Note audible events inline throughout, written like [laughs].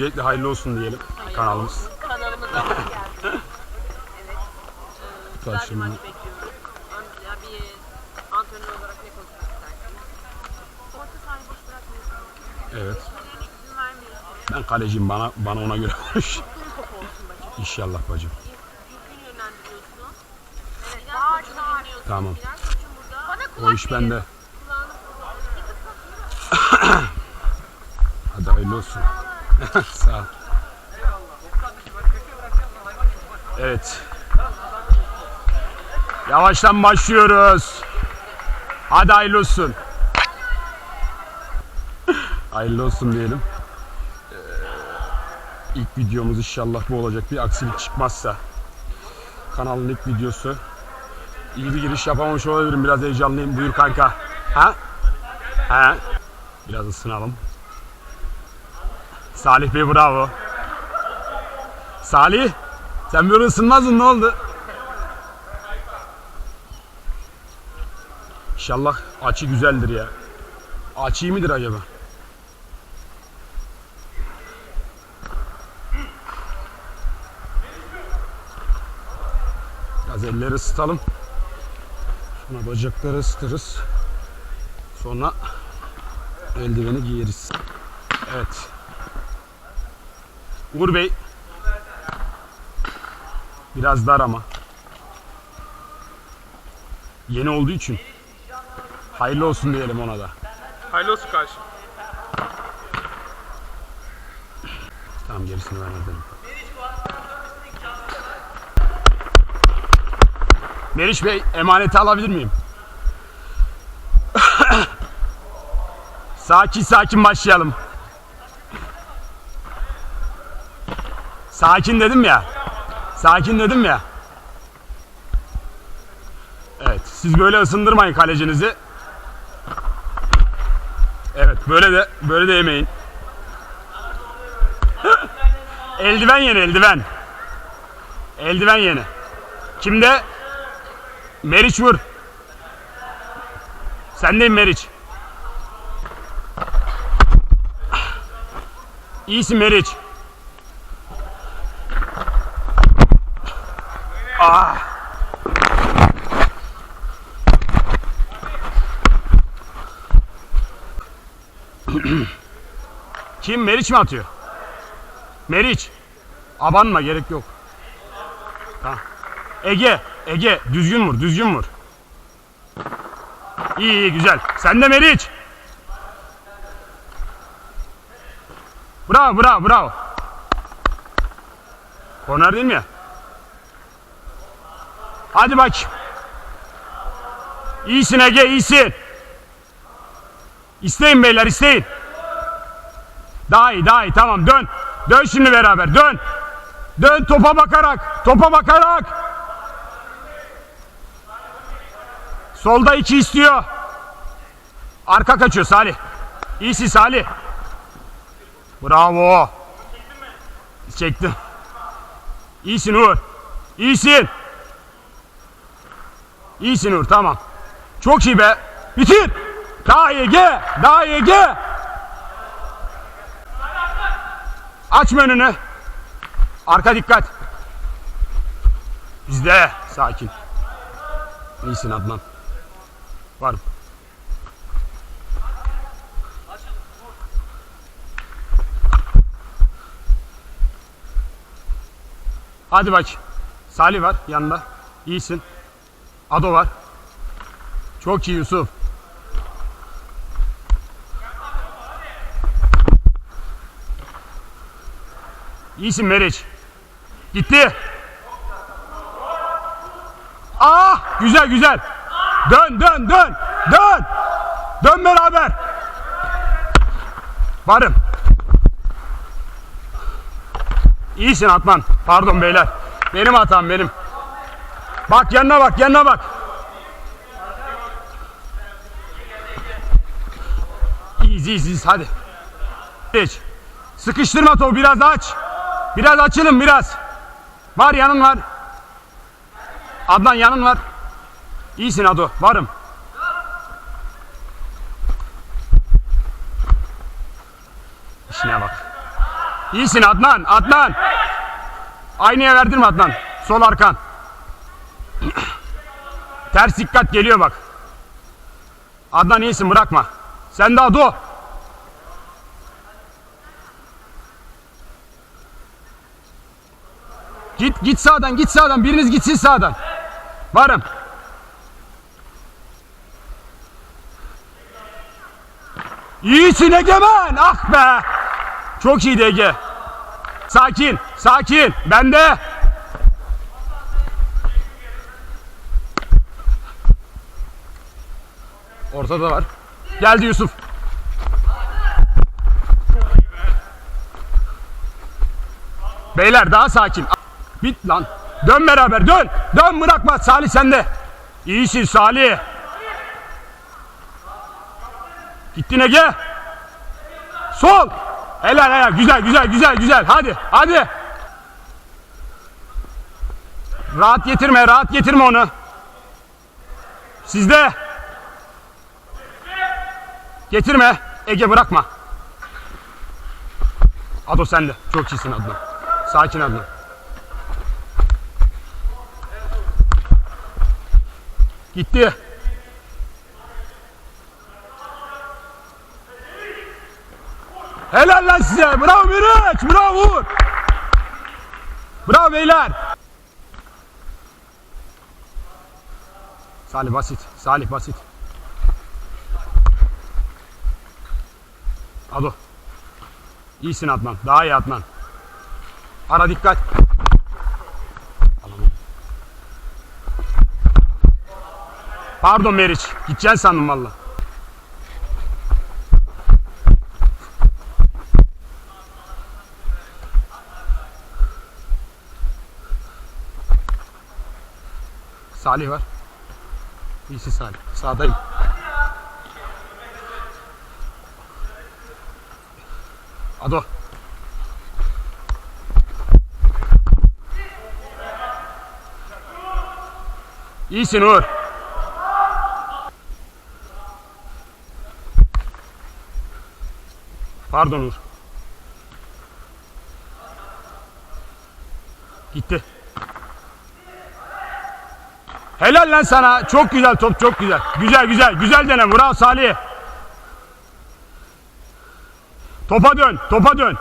Öncelikle hayırlı olsun diyelim kanalımız. Kanalımıza hoş geldiniz. evet. Ee, maç bekliyoruz. Bir antrenör olarak ne konuşmak istersiniz? Orta sahayı boş bırakmıyorsunuz. Evet. Ben kaleciyim bana bana ona göre [laughs] konuş. Olsun. İnşallah bacım. Tamam. O iş bende. [laughs] Hadi hayırlı olsun. [laughs] Sağ ol. Evet. Yavaştan başlıyoruz. Hadi hayırlı olsun. [laughs] hayırlı olsun diyelim. Ee, ilk videomuz inşallah bu olacak. Bir aksilik çıkmazsa. Kanalın ilk videosu. İyi bir giriş yapamamış olabilirim. Biraz heyecanlıyım. Buyur kanka. Ha? Ha? Biraz ısınalım. Salih Bey bravo. Salih sen böyle ısınmazdın ne oldu? İnşallah açı güzeldir ya. Açı iyi midir acaba? Biraz elleri ısıtalım. Sonra bacakları ısıtırız. Sonra eldiveni giyeriz. Evet. Uğur Bey. Biraz dar ama. Yeni olduğu için. Hayırlı olsun diyelim ona da. Hayırlı olsun kardeşim. Tamam gerisini ben ederim. Meriç Bey emaneti alabilir miyim? [coughs] sakin sakin başlayalım. Sakin dedim ya. Sakin dedim ya. Evet, siz böyle ısındırmayın kalecinizi. Evet, böyle de böyle de yemeyin. [laughs] eldiven yeni, eldiven. Eldiven yeni. Kimde? Meriç vur. Sendeyim Meriç. İyisin Meriç. Meriç mi atıyor? Meriç. Abanma gerek yok. Tamam. Ege. Ege. Düzgün vur. Düzgün vur. İyi iyi güzel. Sen de Meriç. Bravo bravo bravo. Korner değil mi ya? Hadi bak. İyisin Ege iyisin. İsteyin beyler isteyin. Daha iyi daha iyi tamam dön. Dön şimdi beraber dön. Dön topa bakarak. Topa bakarak. Solda iki istiyor. Arka kaçıyor Salih. İyisin Salih. Bravo. Çektim. İyisin Uğur. İyisin. İyisin Uğur tamam. Çok iyi be. Bitir. Daha iyi Ege. Daha iyi Ege. Açma önünü. Arka dikkat. Bizde. Sakin. İyisin Adnan. Varım. Hadi bak. Salih var yanında. İyisin. Ado var. Çok iyi Yusuf. İyisin Meriç. Gitti. Ah güzel güzel. Dön dön dön. Dön. Dön beraber. Varım. İyisin Atman. Pardon beyler. Benim hatam benim. Bak yanına bak yanına bak. İyiyiz iyiyiz hadi. Geç. Sıkıştırma topu biraz aç. Biraz açılın biraz. Var yanın var. Adnan yanın var. İyisin Ado. Varım. İşine bak. İyisin Adnan. Adnan. Aynaya verdirme Adnan. Sol arkan. Ters dikkat geliyor bak. Adnan iyisin bırakma. Sen de Ado. Git sağdan git sağdan biriniz gitsin sağdan. Varım. İyisin Egemen. Ah be. Çok iyiydi Ege. Sakin, sakin. Bende. Ortada var. Geldi Yusuf. Beyler daha sakin. Bit lan. Dön beraber dön. Dön bırakma. Salih sende. İyisin Salih. Gittin Ege. Sol. Helal helal. Güzel güzel güzel güzel. Hadi hadi. Rahat getirme rahat getirme onu. Sizde. Getirme. Ege bırakma. Ado sende. Çok iyisin Adnan. Sakin Adnan. Gitti. Helal lan size. Bravo Miraç. Bravo Uğur. Bravo beyler. Salih basit. Salih basit. Ado. İyisin Adnan. Daha iyi Adnan. Ara dikkat. Pardon Meriç. Gideceksin sandım valla. Salih var. İyisi Salih. Sağdayım. Ado. İyisin Uğur. Pardon Uğur. Gitti. Helal lan sana. Çok güzel top çok güzel. Güzel güzel. Güzel dene. Bravo Salih. Topa dön. Topa dön.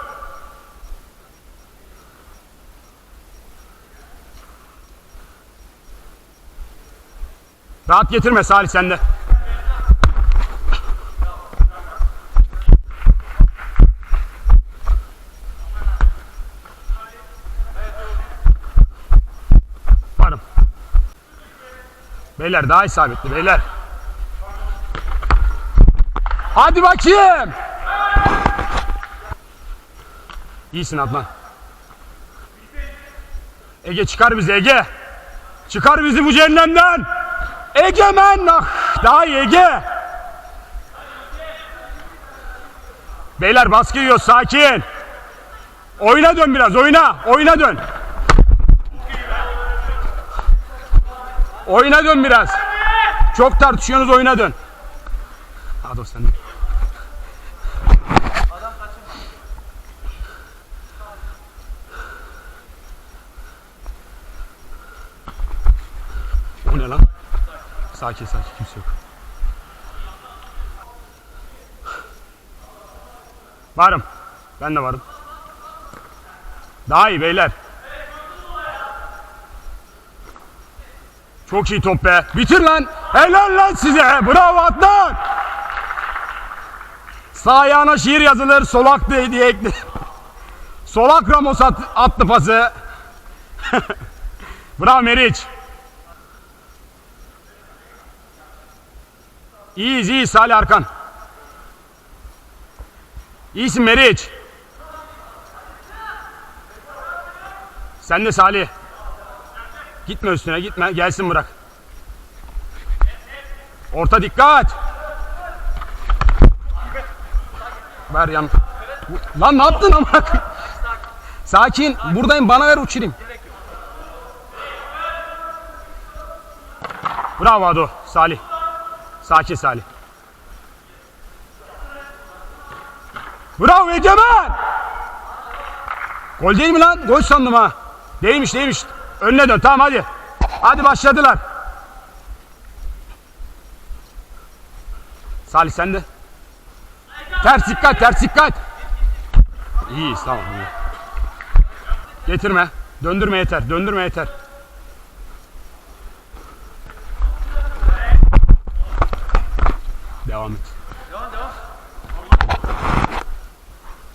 Rahat getirme Salih sende. Beyler daha isabetli beyler. Hadi bakayım. İyisin Adnan. Ege çıkar bizi Ege. Çıkar bizi bu cehennemden. Egemen ah daha iyi Ege. Beyler baskı yiyor sakin. Oyuna dön biraz oyuna. Oyuna dön. Oyuna dön biraz. Çok tartışıyorsunuz oyuna dön. Hadi o sen de. O ne lan? Sakin sakin kimse yok. Varım. Ben de varım. Daha iyi beyler. Çok iyi top be. Bitir lan. Helal lan size. Bravo Adnan. Sağ ayağına şiir yazılır. Solak diye, ekle. [laughs] Solak Ramos at, attı pası. [laughs] Bravo Meriç. İyiyiz iyiyiz Salih Arkan. İyisin Meriç. Sen de Salih. Gitme üstüne gitme. Gelsin bırak. Orta dikkat. Ver yan. Lan ne yaptın ama? Sakin. Buradayım. Bana ver uçurayım. Bravo Ado. Salih. Sakin Salih. Bravo Egemen. Gol değil mi lan? Gol sandım ha. Değilmiş değilmiş. Önüne dön tamam hadi. Hadi başladılar. Salih sen de. Ters dikkat ters dikkat. İyiyiz tamam iyi. Getirme. Döndürme yeter. Döndürme yeter. Devam et. Devam devam.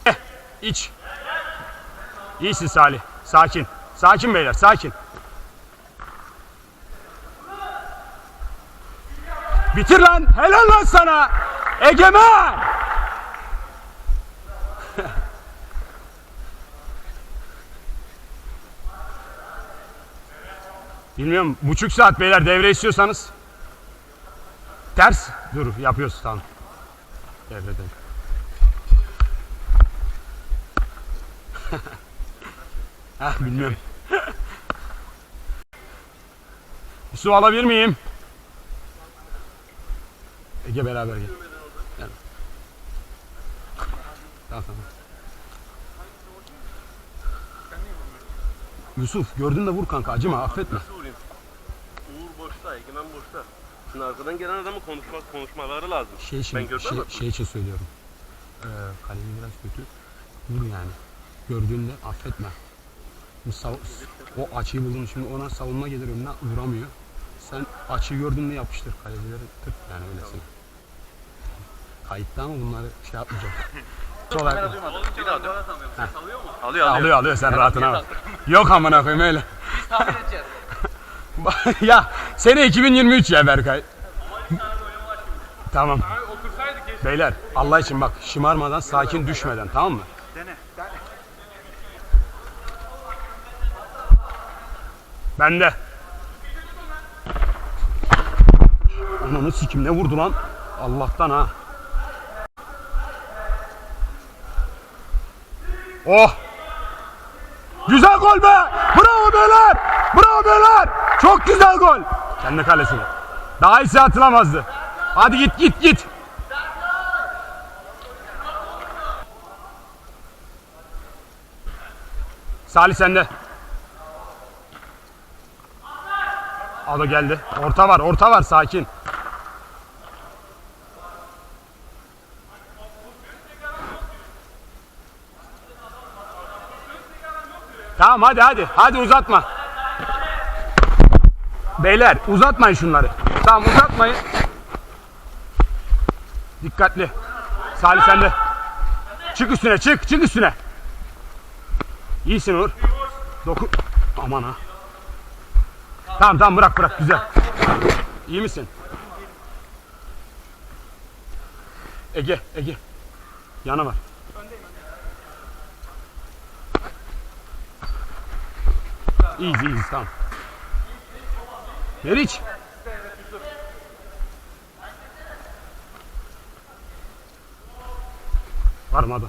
Eh, İç. İyisin Salih. Sakin. Sakin beyler sakin. Bitir lan. Helal lan sana. Egemen. [laughs] Bilmiyorum. Buçuk saat beyler devre istiyorsanız. Ters. Dur yapıyoruz tamam. Devrede. Ah [laughs] bilmiyorum. Bir su alabilir miyim? Ege beraber gel. Gel. Tamam tamam. Yusuf gördün de vur kanka acıma affetme. Uğur boşta, Egemen boşta. Şimdi arkadan gelen adamın konuşma, konuşmaları lazım. Şey için, ben gördüm şey, şey için söylüyorum. Ee, kalemi biraz kötü. Vur yani. Gördüğünde affetme. Bu o açıyı buldun şimdi ona savunma gelir önüne vuramıyor. Sen açıyı gördüğünde yapıştır. Kalecileri tık yani öylesine. Kayıtta ama bunları şey yapmayacak. Sol ayak- Bir daha dön. Alıyor mu? Alıyor, alıyor alıyor sen rahatına bak. Yok amına koyayım öyle. Biz tahmin edeceğiz. [laughs] ya sene 2023 ya Berkay. Tamam. Beyler Allah için bak şımarmadan sakin düşmeden tamam mı? Bende. Ananı sikim ne vurdu lan? Allah'tan ha. Oh! Güzel gol be! Bravo beyler! Bravo beyler! Çok güzel gol! Kendi kalesine. Daha iyisi atılamazdı. Hadi git git git. Salih sende. Ado geldi. Orta var, orta var. Sakin. Tamam hadi hadi. Hadi uzatma. Beyler uzatmayın şunları. Tamam uzatmayın. Dikkatli. Salih sende. Çık üstüne çık çık üstüne. İyisin Uğur. Dokun. Aman ha. Tamam tamam bırak bırak güzel. İyi misin? Ege Ege. Yanı var. İyiyiz tamam. Meriç. Varmadı.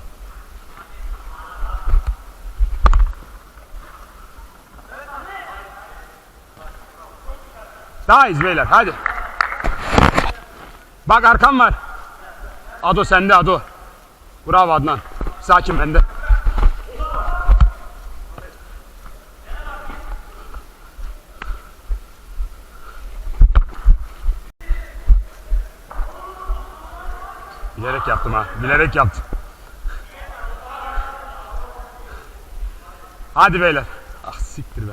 Daha iyiyiz beyler hadi. Bak arkam var. Ado sende Ado. Bravo Adnan. Sakin bende. Bilerek yaptım ha. Bilerek yaptım. Hadi beyler. Ah siktir be.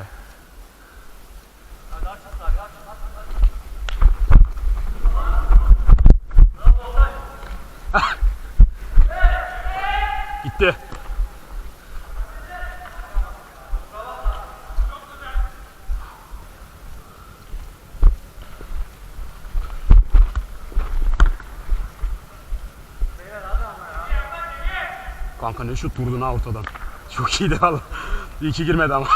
Kanka ne şut vurdun ha ortadan. Çok iyiydi valla. İyi ki girmedi ama.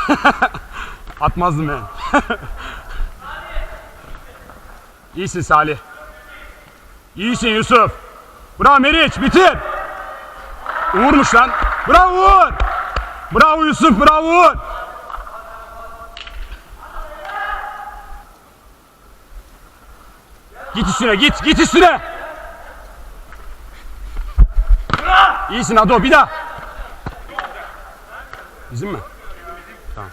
[laughs] Atmazdım yani. [laughs] İyisin Salih. İyisin Yusuf. Bravo Meriç bitir. Uğurmuş lan. Bravo Uğur. Bravo Yusuf bravo Uğur. Git üstüne git git üstüne. İyisin Ado bir daha. Bizim mi? Tamam.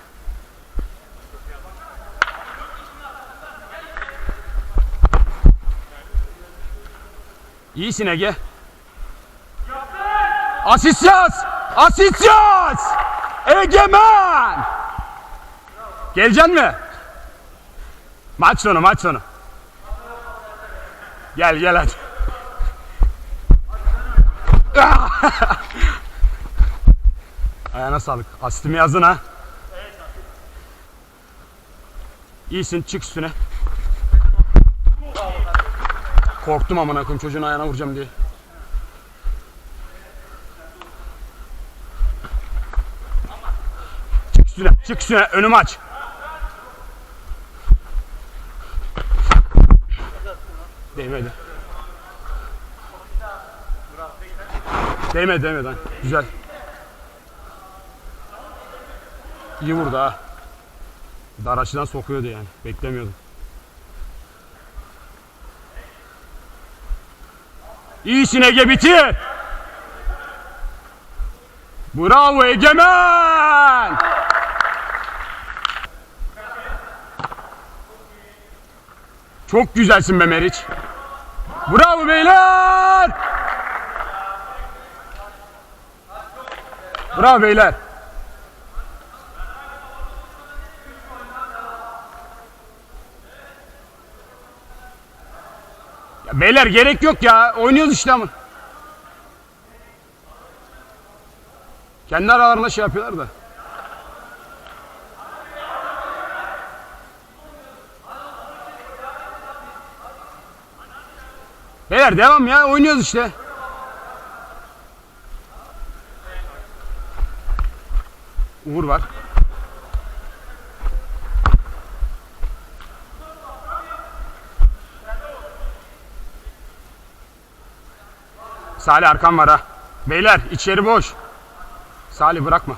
İyisin Ege. Asist yaz! Asist yaz! Egemen! Geleceksin mi? Maç sonu, maç sonu. Gel gel hadi. [laughs] Ayağına sağlık. Asistimi yazdın ha. İyisin çık üstüne. Korktum amına koyayım çocuğun ayağına vuracağım diye. Çık üstüne, çık üstüne, önümü aç. Değmedi. Değmedi, değmedi. lan. Güzel. İyi vurdu ha. Dar açıdan sokuyordu yani. Beklemiyordum. İyisin Ege bitir. Bravo Egemen. Çok güzelsin be Meriç. Bravo beyler. Bravo beyler. Ya beyler gerek yok ya. Oynuyoruz işte ama. Kendi aralarında şey yapıyorlar da. Beyler devam ya. Oynuyoruz işte. Uğur var. Salih arkam var ha. Beyler içeri boş. Salih bırakma.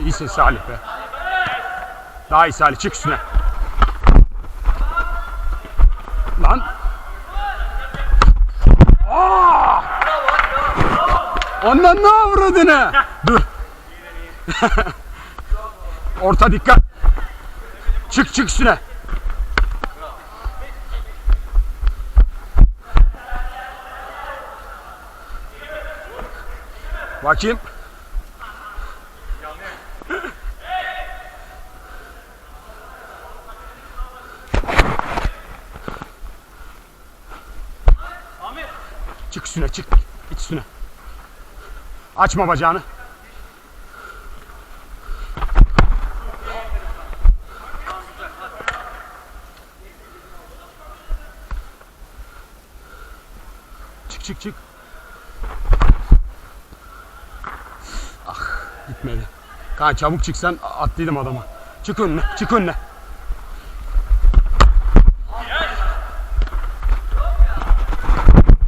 İyisin Salih be. Daha iyi Salih çık üstüne. Lan. Aa! Ondan ne avradını? Dur. [laughs] Orta dikkat. Çık çık üstüne. Bakayım. Çık üstüne çık. Git üstüne. Açma bacağını. Çık çık. Gitmedi. Kaan çabuk çıksan attıydım adama. Çık önüne, çık önüne.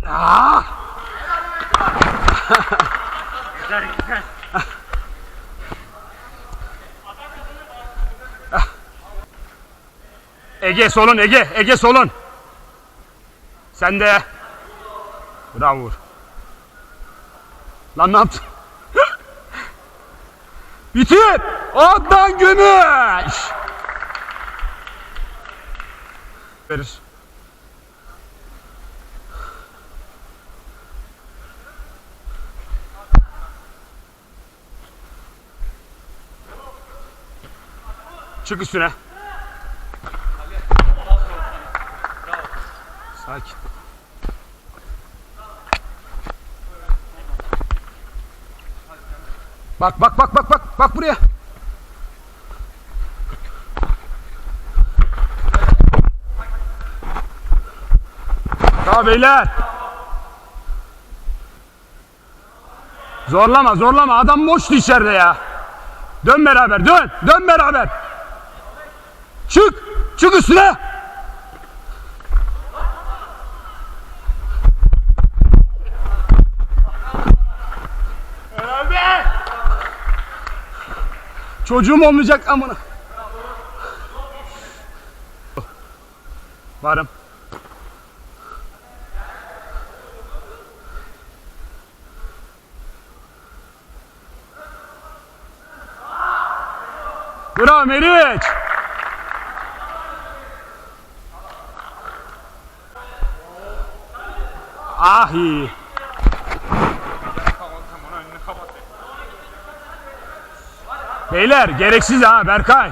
Aa! Ege solun Ege, Ege solun. Sen de. Bravo. Uğur. Lan ne yaptın? [laughs] Bitir! Adnan Gümüş! Verir. Çık üstüne. Sakin. Bak bak bak bak bak bak buraya. Daha beyler. Zorlama zorlama adam boştu içeride ya. Dön beraber dön dön beraber. Çık çık üstüne. Çocuğum olmayacak amına. Varım. Bravo Meriç. Ah iyi. Beyler gereksiz ha Berkay.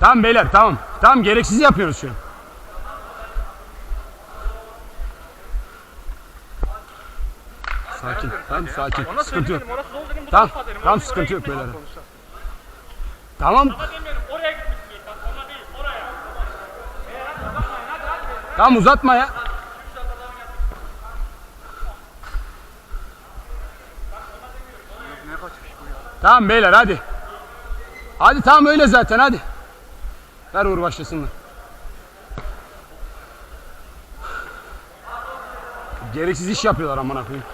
Tamam beyler tamam. Tamam gereksiz yapıyoruz şu an. Sakin. Tamam sakin. Sıkıntı yok. Dedim, bu Tamam. dedim. Tamam Oraya sıkıntı yok gitmeyin, beyler. Tamam. Oraya gitmişsin ona değil, oraya. Tamam uzatma ya. Tamam beyler hadi. Hadi tamam öyle zaten hadi. Ver uğur başlasınlar. Gereksiz iş yapıyorlar amına koyayım.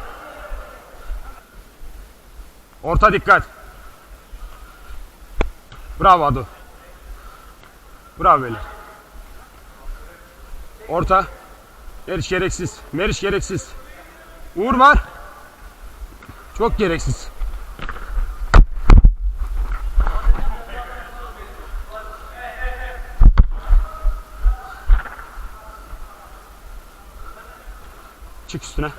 Orta dikkat. Bravo Adu. Bravo beyler. Orta. Meriç gereksiz. Meriç gereksiz. Uğur var. Çok gereksiz. Üstüne.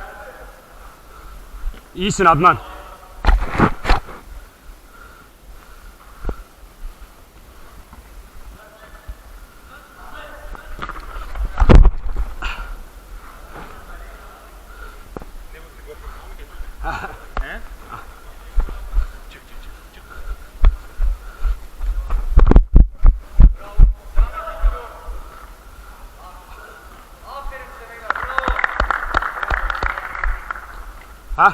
İyisin Adnan. Ha?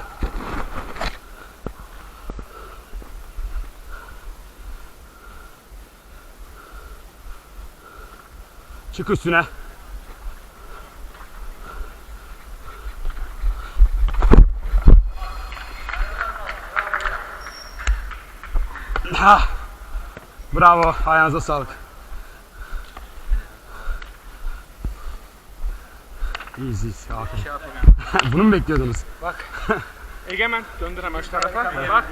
Çık üstüne. Ha. Bravo. Ayağınıza sağlık. İyiyiz iyiyiz. Aferin. [laughs] Bunu mu bekliyordunuz? [laughs] Egemen, döndür hemen şu tarafa. Bak,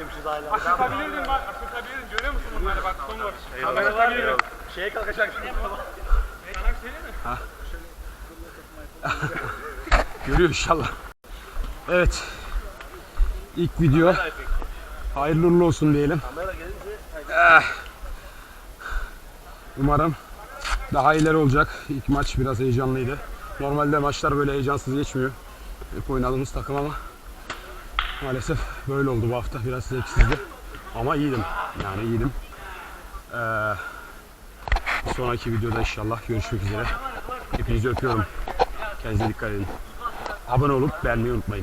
akıtabilirdin bak, akıtabilirdin. Görüyor musun bunları? Bak, son var. Akıtabilirdin. Şeye kalkacak. Sana bir şey mi? [laughs] Görüyor inşallah. Evet. İlk video. Hayırlı uğurlu olsun diyelim. Eh. Umarım daha ileri olacak. İlk maç biraz heyecanlıydı. Normalde maçlar böyle heyecansız geçmiyor. Hep oynadığımız takım ama maalesef böyle oldu bu hafta. Biraz zevksizdi. Ama iyiydim. Yani iyiydim. Ee, sonraki videoda inşallah görüşmek üzere. Hepinizi öpüyorum. Kendinize dikkat edin. Abone olup beğenmeyi unutmayın.